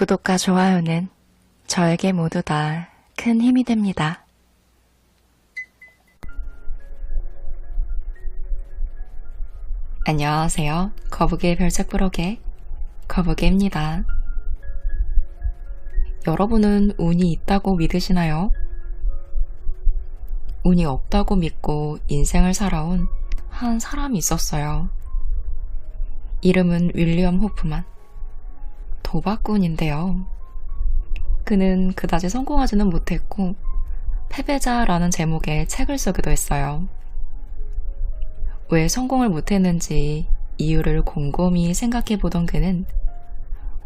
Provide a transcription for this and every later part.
구독과 좋아요는 저에게 모두 다 큰 힘이 됩니다. 안녕하세요. 거북이의 별책 부록의 거북이입니다. 여러분은 운이 있다고 믿으시나요? 운이 없다고 믿고 인생을 살아온 한 사람이 있었어요. 이름은 윌리엄 호프만. 도박꾼인데요. 그는 그다지 성공하지는 못했고, 패배자라는 제목의 책을 쓰기도 했어요. 왜 성공을 못했는지 이유를 곰곰이 생각해 보던 그는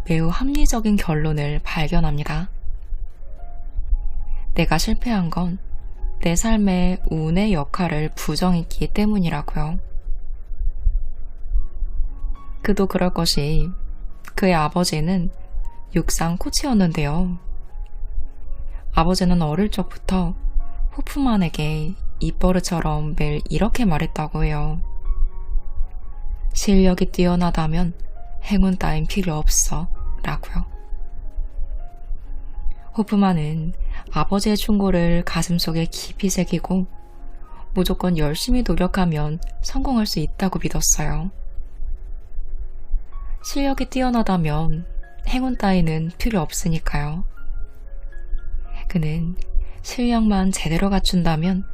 매우 합리적인 결론을 발견합니다. 내가 실패한 건 내 삶의 운의 역할을 부정했기 때문이라고요. 그도 그럴 것이 그의 아버지는 육상 코치였는데요. 아버지는 어릴 적부터 호프만에게 입버릇처럼 매일 이렇게 말했다고 해요. 실력이 뛰어나다면 행운 따윈 필요 없어. 라고요. 호프만은 아버지의 충고를 가슴속에 깊이 새기고 무조건 열심히 노력하면 성공할 수 있다고 믿었어요. 실력이 뛰어나다면 행운 따위는 필요 없으니까요. 그는 실력만 제대로 갖춘다면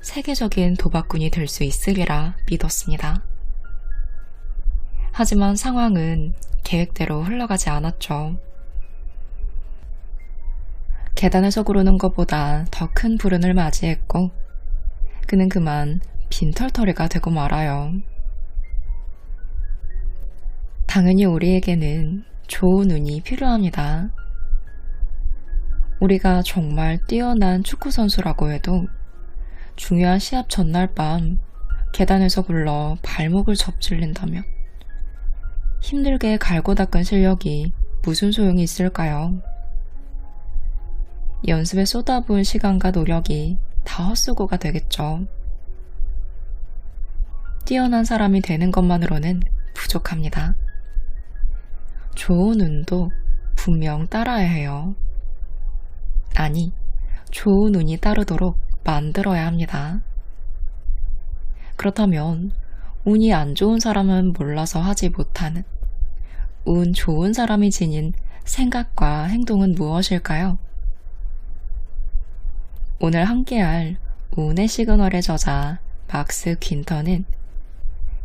세계적인 도박꾼이 될 수 있으리라 믿었습니다. 하지만 상황은 계획대로 흘러가지 않았죠. 계단에서 구르는 것보다 더 큰 불운을 맞이했고, 그는 그만 빈털터리가 되고 말아요. 당연히 우리에게는 좋은 운이 필요합니다. 우리가 정말 뛰어난 축구선수라고 해도 중요한 시합 전날 밤 계단에서 굴러 발목을 접질린다면 힘들게 갈고 닦은 실력이 무슨 소용이 있을까요? 연습에 쏟아부은 시간과 노력이 다 헛수고가 되겠죠. 뛰어난 사람이 되는 것만으로는 부족합니다. 좋은 운도 분명 따라야 해요. 아니, 좋은 운이 따르도록 만들어야 합니다. 그렇다면 운이 안 좋은 사람은 몰라서 하지 못하는 운 좋은 사람이 지닌 생각과 행동은 무엇일까요? 오늘 함께할 운의 시그널의 저자 막스 퀸턴은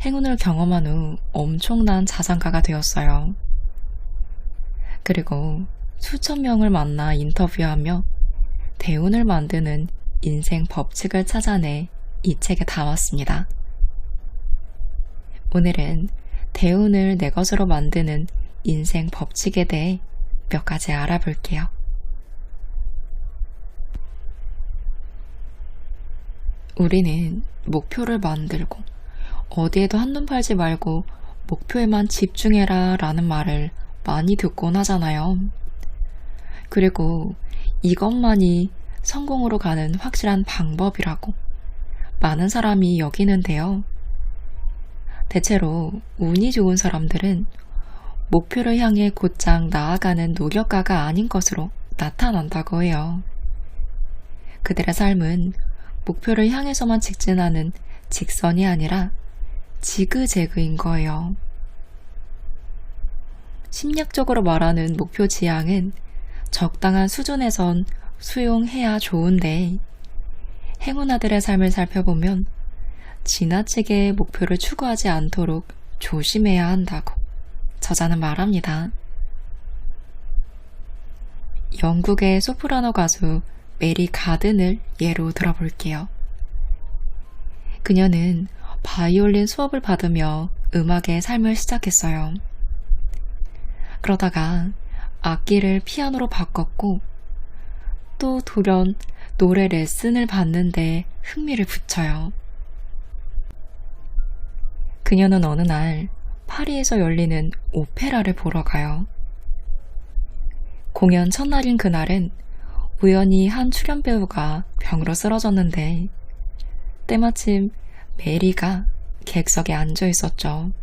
행운을 경험한 후 엄청난 자산가가 되었어요. 그리고 수천 명을 만나 인터뷰하며 대운을 만드는 인생 법칙을 찾아내 이 책에 담았습니다. 오늘은 대운을 내 것으로 만드는 인생 법칙에 대해 몇 가지 알아볼게요. 우리는 목표를 만들고 어디에도 한눈 팔지 말고 목표에만 집중해라 라는 말을 많이 듣곤 하잖아요. 그리고 이것만이 성공으로 가는 확실한 방법이라고 많은 사람이 여기는데요. 대체로 운이 좋은 사람들은 목표를 향해 곧장 나아가는 노력가가 아닌 것으로 나타난다고 해요. 그들의 삶은 목표를 향해서만 직진하는 직선이 아니라 지그재그인 거예요. 심리학적으로 말하는 목표 지향은 적당한 수준에선 수용해야 좋은데 행운아들의 삶을 살펴보면 지나치게 목표를 추구하지 않도록 조심해야 한다고 저자는 말합니다. 영국의 소프라노 가수 메리 가든을 예로 들어볼게요. 그녀는 바이올린 수업을 받으며 음악의 삶을 시작했어요. 그러다가 악기를 피아노로 바꿨고 또 돌연 노래 레슨을 받는데 흥미를 붙여요. 그녀는 어느 날 파리에서 열리는 오페라를 보러 가요. 공연 첫날인 그날은 우연히 한 출연 배우가 병으로 쓰러졌는데 때마침 메리가 객석에 앉아 있었죠.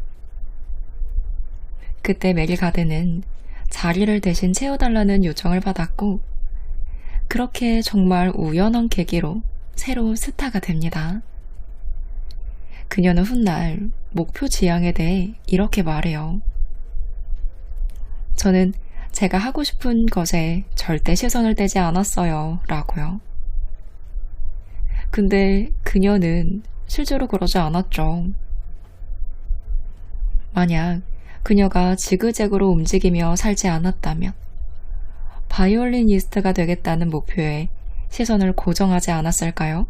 그때 메리 가드는 자리를 대신 채워달라는 요청을 받았고, 그렇게 정말 우연한 계기로 새로 스타가 됩니다. 그녀는 훗날 목표 지향에 대해 이렇게 말해요. 저는 제가 하고 싶은 것에 절대 시선을 떼지 않았어요. 라고요. 근데 그녀는 실제로 그러지 않았죠. 만약 그녀가 지그재그로 움직이며 살지 않았다면 바이올리니스트가 되겠다는 목표에 시선을 고정하지 않았을까요?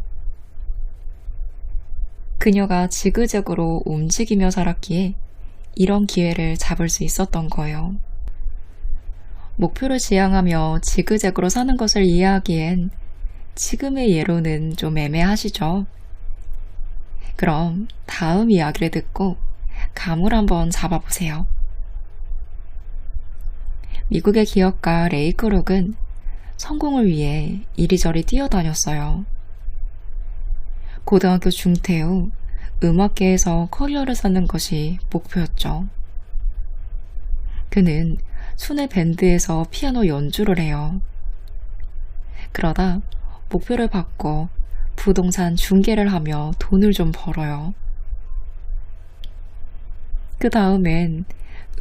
그녀가 지그재그로 움직이며 살았기에 이런 기회를 잡을 수 있었던 거예요. 목표를 지향하며 지그재그로 사는 것을 이해하기엔 지금의 예로는 좀 애매하시죠? 그럼 다음 이야기를 듣고 감을 한번 잡아보세요. 미국의 기업가 레이크록은 성공을 위해 이리저리 뛰어다녔어요. 고등학교 중퇴 후 음악계에서 커리어를 쌓는 것이 목표였죠. 그는 순회 밴드에서 피아노 연주를 해요. 그러다 목표를 바꿔 부동산 중개를 하며 돈을 좀 벌어요. 그 다음엔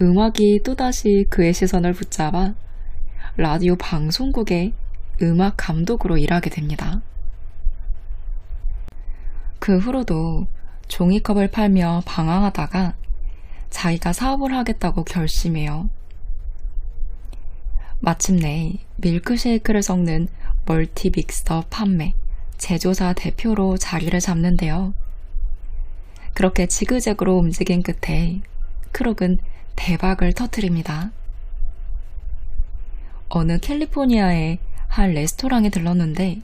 음악이 또다시 그의 시선을 붙잡아 라디오 방송국의 음악 감독으로 일하게 됩니다. 그 후로도 종이컵을 팔며 방황하다가 자기가 사업을 하겠다고 결심해요. 마침내 밀크쉐이크를 섞는 멀티빅스터 판매, 제조사 대표로 자리를 잡는데요. 그렇게 지그재그로 움직인 끝에 크록은 대박을 터트립니다. 어느 캘리포니아의 한 레스토랑에 들렀는데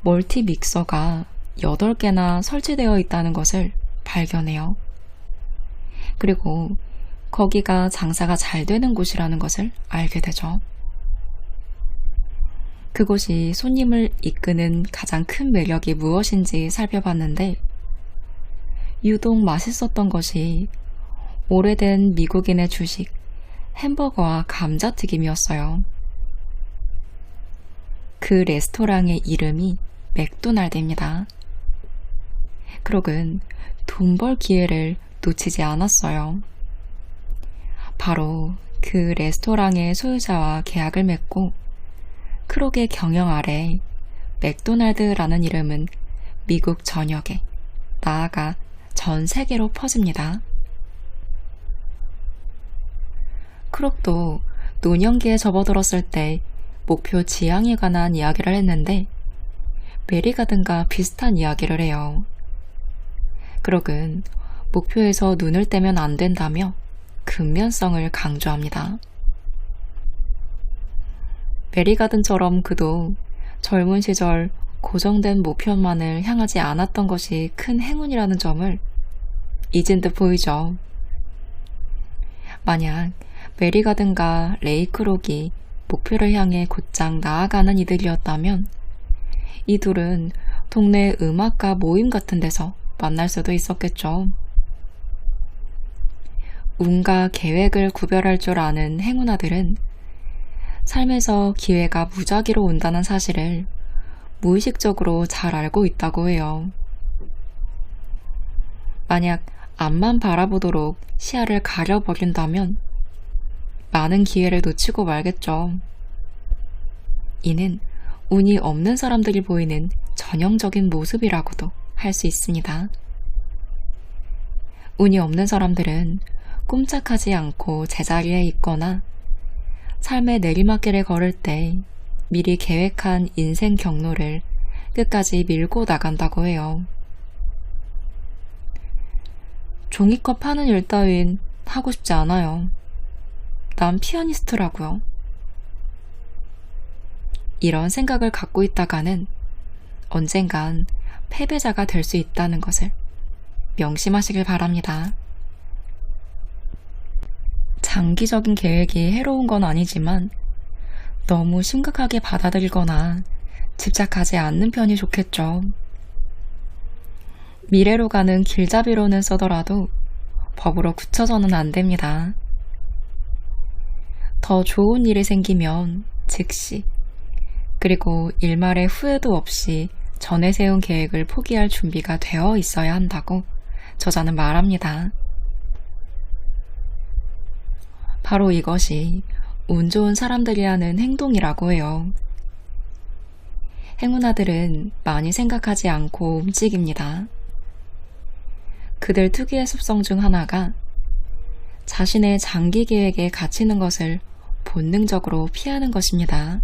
멀티 믹서가 8개나 설치되어 있다는 것을 발견해요. 그리고 거기가 장사가 잘 되는 곳이라는 것을 알게 되죠. 그곳이 손님을 이끄는 가장 큰 매력이 무엇인지 살펴봤는데 유독 맛있었던 것이 오래된 미국인의 주식 햄버거와 감자튀김이었어요. 그 레스토랑의 이름이 맥도날드입니다. 크록은 돈 벌 기회를 놓치지 않았어요. 바로 그 레스토랑의 소유자와 계약을 맺고 크록의 경영 아래 맥도날드라는 이름은 미국 전역에 나아가 전 세계로 퍼집니다. 크록도 노년기에 접어들었을 때 목표 지향에 관한 이야기를 했는데 메리가든과 비슷한 이야기를 해요. 크록은 목표에서 눈을 떼면 안 된다며 근면성을 강조합니다. 메리가든처럼 그도 젊은 시절 고정된 목표만을 향하지 않았던 것이 큰 행운이라는 점을 잊은 듯 보이죠. 만약 메리가든과 레이크록이 목표를 향해 곧장 나아가는 이들이었다면 이 둘은 동네 음악가 모임 같은 데서 만날 수도 있었겠죠. 운과 계획을 구별할 줄 아는 행운아들은 삶에서 기회가 무작위로 온다는 사실을 무의식적으로 잘 알고 있다고 해요. 만약 앞만 바라보도록 시야를 가려버린다면 많은 기회를 놓치고 말겠죠. 이는 운이 없는 사람들이 보이는 전형적인 모습이라고도 할 수 있습니다. 운이 없는 사람들은 꼼짝하지 않고 제자리에 있거나 삶의 내리막길을 걸을 때 미리 계획한 인생 경로를 끝까지 밀고 나간다고 해요. 종이컵 파는 일 따윈 하고 싶지 않아요. 난 피아니스트라고요. 이런 생각을 갖고 있다가는 언젠간 패배자가 될 수 있다는 것을 명심하시길 바랍니다. 장기적인 계획이 해로운 건 아니지만 너무 심각하게 받아들이거나 집착하지 않는 편이 좋겠죠. 미래로 가는 길잡이로는 쓰더라도 법으로 굳혀서는 안 됩니다. 더 좋은 일이 생기면 즉시, 그리고 일말의 후회도 없이 전에 세운 계획을 포기할 준비가 되어 있어야 한다고 저자는 말합니다. 바로 이것이 운 좋은 사람들이 하는 행동이라고 해요. 행운아들은 많이 생각하지 않고 움직입니다. 그들 특유의 습성 중 하나가 자신의 장기 계획에 갇히는 것을 본능적으로 피하는 것입니다.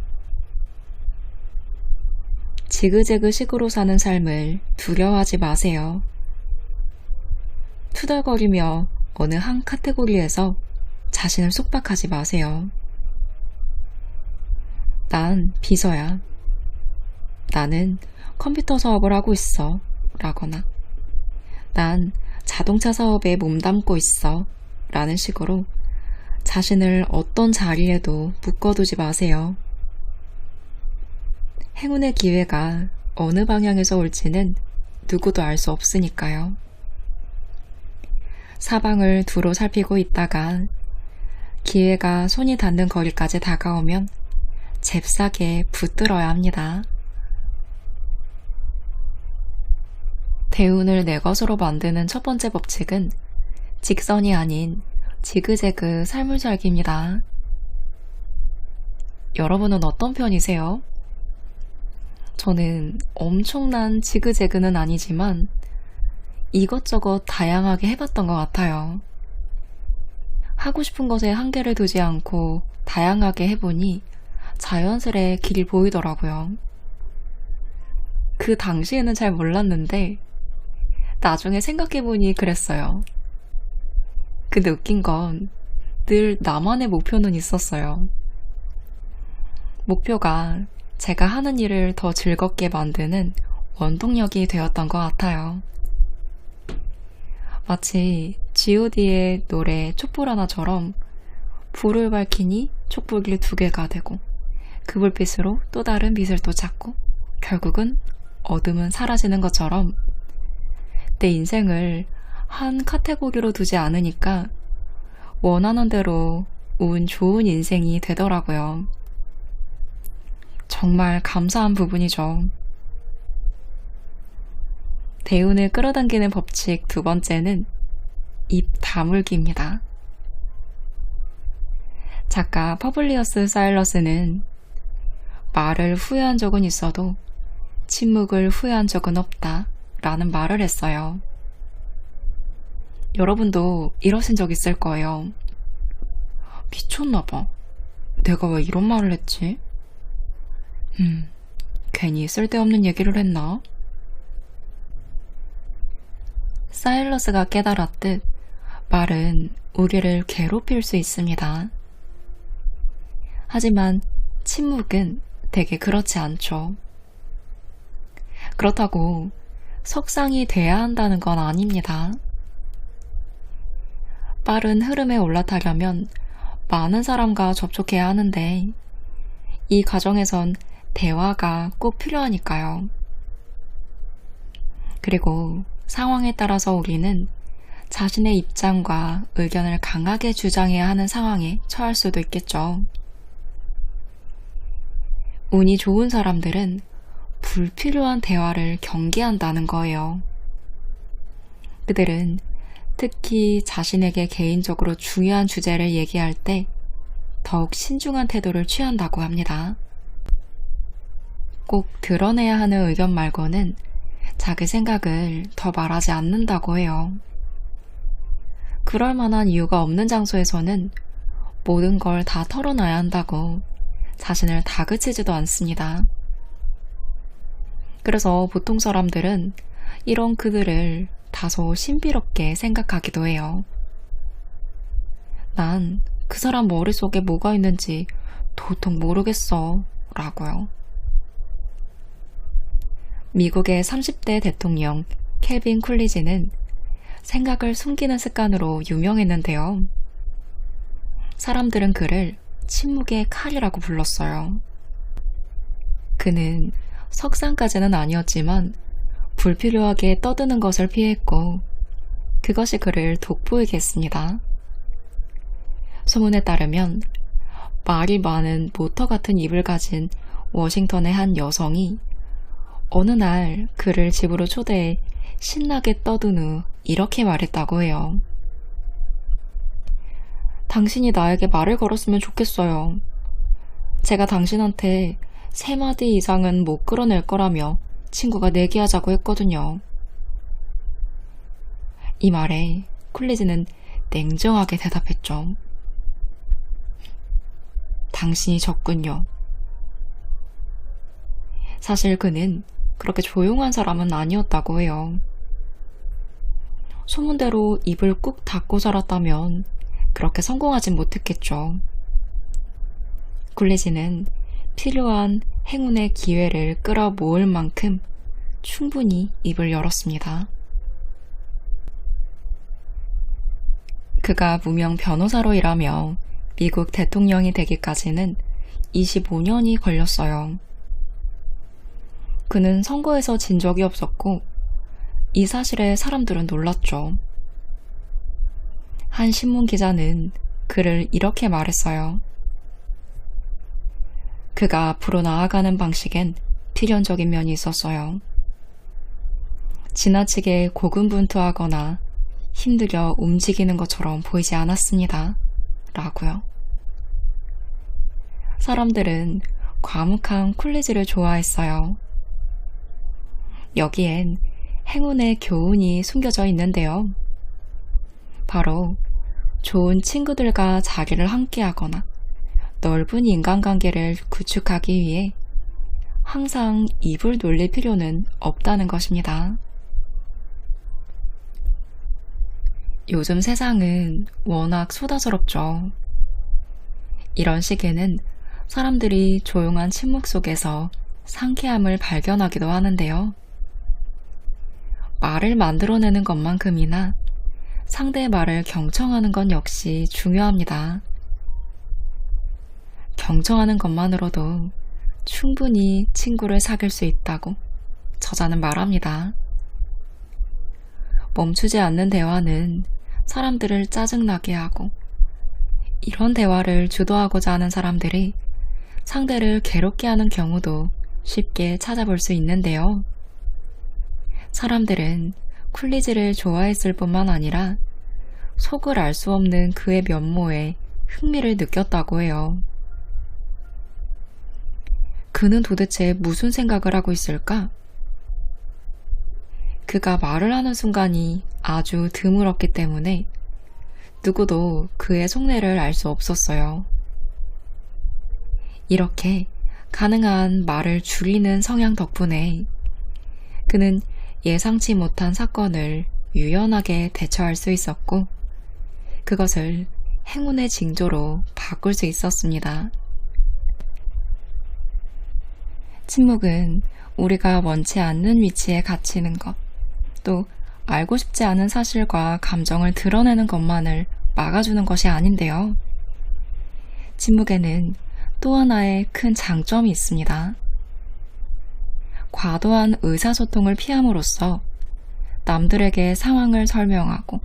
지그재그 식으로 사는 삶을 두려워하지 마세요. 투덜거리며 어느 한 카테고리에서 자신을 속박하지 마세요. 난 비서야. 나는 컴퓨터 사업을 하고 있어. 라거나, 난 자동차 사업에 몸담고 있어. 라는 식으로 자신을 어떤 자리에도 묶어두지 마세요. 행운의 기회가 어느 방향에서 올지는 누구도 알 수 없으니까요. 사방을 두루 살피고 있다가 기회가 손이 닿는 거리까지 다가오면 잽싸게 붙들어야 합니다. 대운을 내 것으로 만드는 첫 번째 법칙은 직선이 아닌 지그재그 삶을 살기입니다. 여러분은 어떤 편이세요? 저는 엄청난 지그재그는 아니지만 이것저것 다양하게 해봤던 것 같아요. 하고 싶은 것에 한계를 두지 않고 다양하게 해보니 자연스레 길이 보이더라고요. 그 당시에는 잘 몰랐는데 나중에 생각해보니 그랬어요. 근데 웃긴 건 늘 나만의 목표는 있었어요. 목표가 제가 하는 일을 더 즐겁게 만드는 원동력이 되었던 것 같아요. 마치 god의 노래 촛불 하나처럼 불을 밝히니 촛불이 두 개가 되고 그 불빛으로 또 다른 빛을 또 찾고 결국은 어둠은 사라지는 것처럼 내 인생을 한 카테고리로 두지 않으니까 원하는 대로 운 좋은 인생이 되더라고요. 정말 감사한 부분이죠. 대운을 끌어당기는 법칙 두 번째는 입 다물기입니다. 작가 퍼블리어스 사일러스는 말을 후회한 적은 있어도 침묵을 후회한 적은 없다 라는 말을 했어요. 여러분도 이러신 적 있을 거예요. 미쳤나봐. 내가 왜 이런 말을 했지? 음, 괜히 쓸데없는 얘기를 했나? 사일러스가 깨달았듯 말은 우리를 괴롭힐 수 있습니다. 하지만 침묵은 되게 그렇지 않죠. 그렇다고 석상이 돼야 한다는 건 아닙니다. 빠른 흐름에 올라타려면 많은 사람과 접촉해야 하는데 이 과정에선 대화가 꼭 필요하니까요. 그리고 상황에 따라서 우리는 자신의 입장과 의견을 강하게 주장해야 하는 상황에 처할 수도 있겠죠. 운이 좋은 사람들은 불필요한 대화를 경계한다는 거예요. 그들은 특히 자신에게 개인적으로 중요한 주제를 얘기할 때 더욱 신중한 태도를 취한다고 합니다. 꼭 드러내야 하는 의견 말고는 자기 생각을 더 말하지 않는다고 해요. 그럴 만한 이유가 없는 장소에서는 모든 걸 다 털어놔야 한다고 자신을 다그치지도 않습니다. 그래서 보통 사람들은 이런 그들을 다소 신비롭게 생각하기도 해요. 난 그 사람 머릿속에 뭐가 있는지 도통 모르겠어. 라고요. 미국의 30대 대통령 켈빈 쿨리지는 생각을 숨기는 습관으로 유명했는데요. 사람들은 그를 침묵의 칼이라고 불렀어요. 그는 석상까지는 아니었지만 불필요하게 떠드는 것을 피했고 그것이 그를 돋보이게 했습니다. 소문에 따르면 말이 많은 모터 같은 입을 가진 워싱턴의 한 여성이 어느 날 그를 집으로 초대해 신나게 떠든 후 이렇게 말했다고 해요. 당신이 나에게 말을 걸었으면 좋겠어요. 제가 당신한테 세 마디 이상은 못 끌어낼 거라며 친구가 내기하자고 했거든요. 이 말에 쿨리즈는 냉정하게 대답했죠. 당신이 졌군요. 사실 그는 그렇게 조용한 사람은 아니었다고 해요. 소문대로 입을 꾹 닫고 살았다면 그렇게 성공하진 못했겠죠. 굴레지는 필요한 행운의 기회를 끌어모을 만큼 충분히 입을 열었습니다. 그가 무명 변호사로 일하며 미국 대통령이 되기까지는 25년이 걸렸어요. 그는 선거에서 진 적이 없었고, 이 사실에 사람들은 놀랐죠. 한 신문 기자는 그를 이렇게 말했어요. 그가 앞으로 나아가는 방식엔 필연적인 면이 있었어요. 지나치게 고군분투하거나 힘들여 움직이는 것처럼 보이지 않았습니다. 라고요. 사람들은 과묵한 쿨리즈를 좋아했어요. 여기엔 행운의 교훈이 숨겨져 있는데요. 바로 좋은 친구들과 자리를 함께 하거나 넓은 인간관계를 구축하기 위해 항상 입을 놀릴 필요는 없다는 것입니다. 요즘 세상은 워낙 소다스럽죠. 이런 시기에는 사람들이 조용한 침묵 속에서 상쾌함을 발견하기도 하는데요. 말을 만들어내는 것만큼이나 상대의 말을 경청하는 건 역시 중요합니다. 경청하는 것만으로도 충분히 친구를 사귈 수 있다고 저자는 말합니다. 멈추지 않는 대화는 사람들을 짜증나게 하고 이런 대화를 주도하고자 하는 사람들이 상대를 괴롭게 하는 경우도 쉽게 찾아볼 수 있는데요. 사람들은 쿨리즈를 좋아했을 뿐만 아니라 속을 알 수 없는 그의 면모에 흥미를 느꼈다고 해요. 그는 도대체 무슨 생각을 하고 있을까? 그가 말을 하는 순간이 아주 드물었기 때문에 누구도 그의 속내를 알 수 없었어요. 이렇게 가능한 말을 줄이는 성향 덕분에 그는 예상치 못한 사건을 유연하게 대처할 수 있었고 그것을 행운의 징조로 바꿀 수 있었습니다. 침묵은 우리가 원치 않는 위치에 갇히는 것, 또 알고 싶지 않은 사실과 감정을 드러내는 것만을 막아주는 것이 아닌데요. 침묵에는 또 하나의 큰 장점이 있습니다. 과도한 의사소통을 피함으로써 남들에게 상황을 설명하고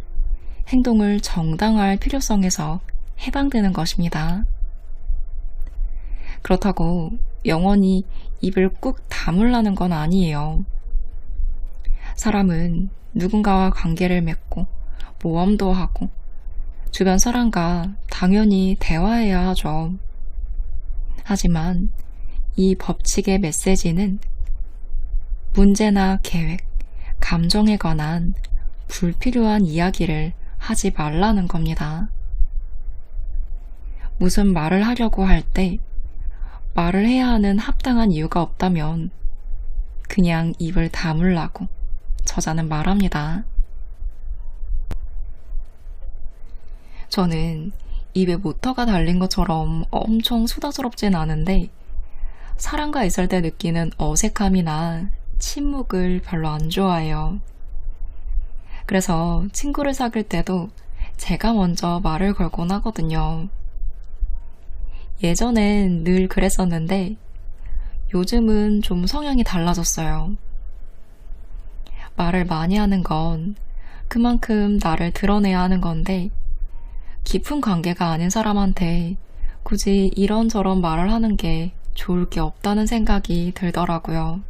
행동을 정당화할 필요성에서 해방되는 것입니다. 그렇다고 영원히 입을 꾹 다물라는 건 아니에요. 사람은 누군가와 관계를 맺고 모험도 하고 주변 사람과 당연히 대화해야 하죠. 하지만 이 법칙의 메시지는 문제나 계획, 감정에 관한 불필요한 이야기를 하지 말라는 겁니다. 무슨 말을 하려고 할 때 말을 해야 하는 합당한 이유가 없다면 그냥 입을 다물라고 저자는 말합니다. 저는 입에 모터가 달린 것처럼 엄청 수다스럽진 않은데 사람과 있을 때 느끼는 어색함이나 침묵을 별로 안 좋아해요. 그래서 친구를 사귈 때도 제가 먼저 말을 걸곤 하거든요. 예전엔 늘 그랬었는데 요즘은 좀 성향이 달라졌어요. 말을 많이 하는 건 그만큼 나를 드러내야 하는 건데 깊은 관계가 아닌 사람한테 굳이 이런저런 말을 하는 게 좋을 게 없다는 생각이 들더라고요.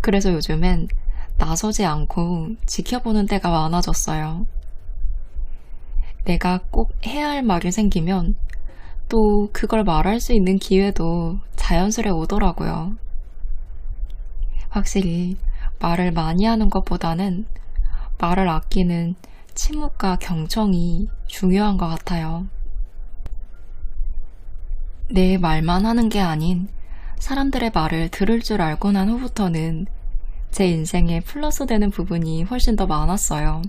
그래서 요즘엔 나서지 않고 지켜보는 때가 많아졌어요. 내가 꼭 해야 할 말이 생기면 또 그걸 말할 수 있는 기회도 자연스레 오더라고요. 확실히 말을 많이 하는 것보다는 말을 아끼는 침묵과 경청이 중요한 것 같아요. 내 말만 하는 게 아닌 사람들의 말을 들을 줄 알고 난 후부터는 제 인생에 플러스 되는 부분이 훨씬 더 많았어요.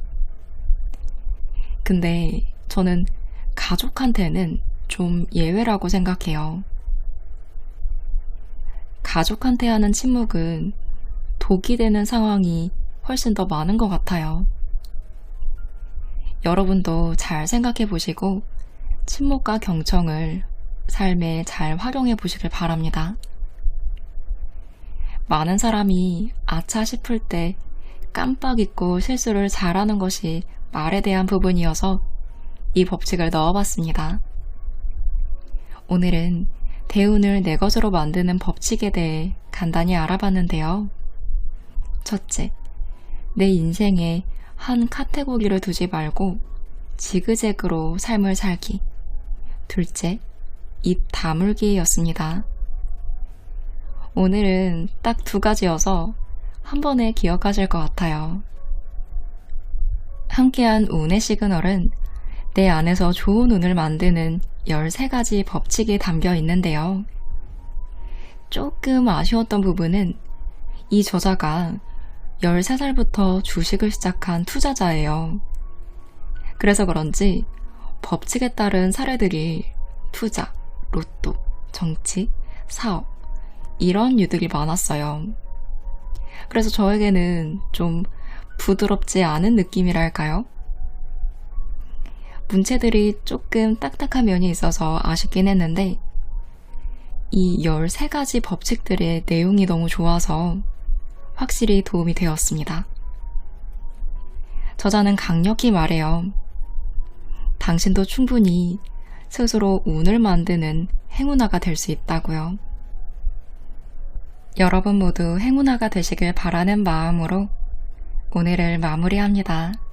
근데 저는 가족한테는 좀 예외라고 생각해요. 가족한테 하는 침묵은 독이 되는 상황이 훨씬 더 많은 것 같아요. 여러분도 잘 생각해 보시고 침묵과 경청을 삶에 잘 활용해 보시길 바랍니다. 많은 사람이 아차 싶을 때 깜빡 잊고 실수를 잘하는 것이 말에 대한 부분이어서 이 법칙을 넣어봤습니다. 오늘은 대운을 내 것으로 만드는 법칙에 대해 간단히 알아봤는데요. 첫째, 내 인생에 한 카테고리를 두지 말고 지그재그로 삶을 살기. 둘째, 입 다물기였습니다. 오늘은 딱 두 가지여서 한 번에 기억하실 것 같아요. 함께한 운의 시그널은 내 안에서 좋은 운을 만드는 13가지 법칙이 담겨 있는데요. 조금 아쉬웠던 부분은 이 저자가 13살부터 주식을 시작한 투자자예요. 그래서 그런지 법칙에 따른 사례들이 투자, 로또, 정치, 사업, 이런 유들이 많았어요. 그래서 저에게는 좀 부드럽지 않은 느낌이랄까요? 문체들이 조금 딱딱한 면이 있어서 아쉽긴 했는데, 이 13가지 법칙들의 내용이 너무 좋아서 확실히 도움이 되었습니다. 저자는 강력히 말해요. 당신도 충분히 스스로 운을 만드는 행운아가 될 수 있다고요. 여러분 모두 행운아가 되시길 바라는 마음으로 오늘을 마무리합니다.